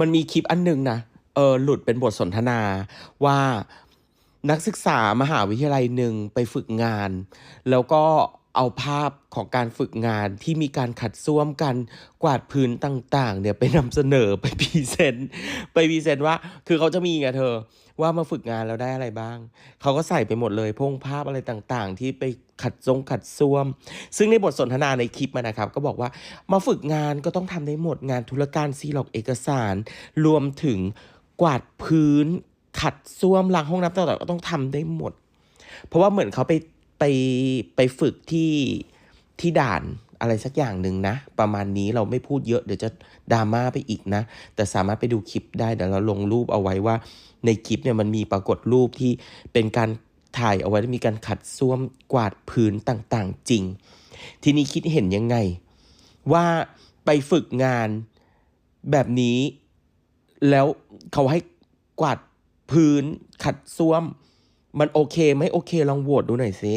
มันมีคลิปอันหนึ่งนะเออหลุดเป็นบทสนทนาว่านักศึกษามหาวิทยาลัยหนึ่งไปฝึกงาน แล้วก็ เอาภาพของการฝึกงานที่มีการขัดส้วมกันกวาดพื้นต่างๆ เนี่ยไปนำเสนอไปพรีเซนต์ไปพรีเซนต์ว่า คือเขาจะมีไงเธอ ว่ามาฝึกงานแล้วได้อะไรบ้าง เขาก็ใส่ไปหมดเลยพงภาพอะไรต่างๆ ที่ไปขัดทรงขัดส้วม ซึ่งในบทสนทนาในคลิปมันะครับ ก็บอกว่ามาฝึกงานก็ต้องทำได้หมดงานธุรการซีหลอกเอกสาร รวมถึงกวาดพื้นขัดส้วมล้างห้องน้ำต่างๆก็ต้องทำได้หมด เพราะว่าเหมือนเขาไป ไปไปฝึกที่ที่ด่านอะไรสักอย่างหนึ่งนะ ประมาณนี้เราไม่พูดเยอะเดี๋ยวจะดราม่าไปอีกนะ แต่สามารถไปดูคลิปได้เดี๋ยวเราลงรูปเอาไว้ว่าในคลิปเนี่ยมันมีปรากฏรูปที่เป็นการถ่ายเอาไว้มีการขัดส้วมกวาดพื้นต่างๆ จริง ทีนี้คิดเห็นยังไง ว่าไปฝึกงานแบบนี้ แล้วเขาให้กวาดพื้นขัดส้วม มันโอเคไหมโอเคลองโหวตดูหน่อยสิ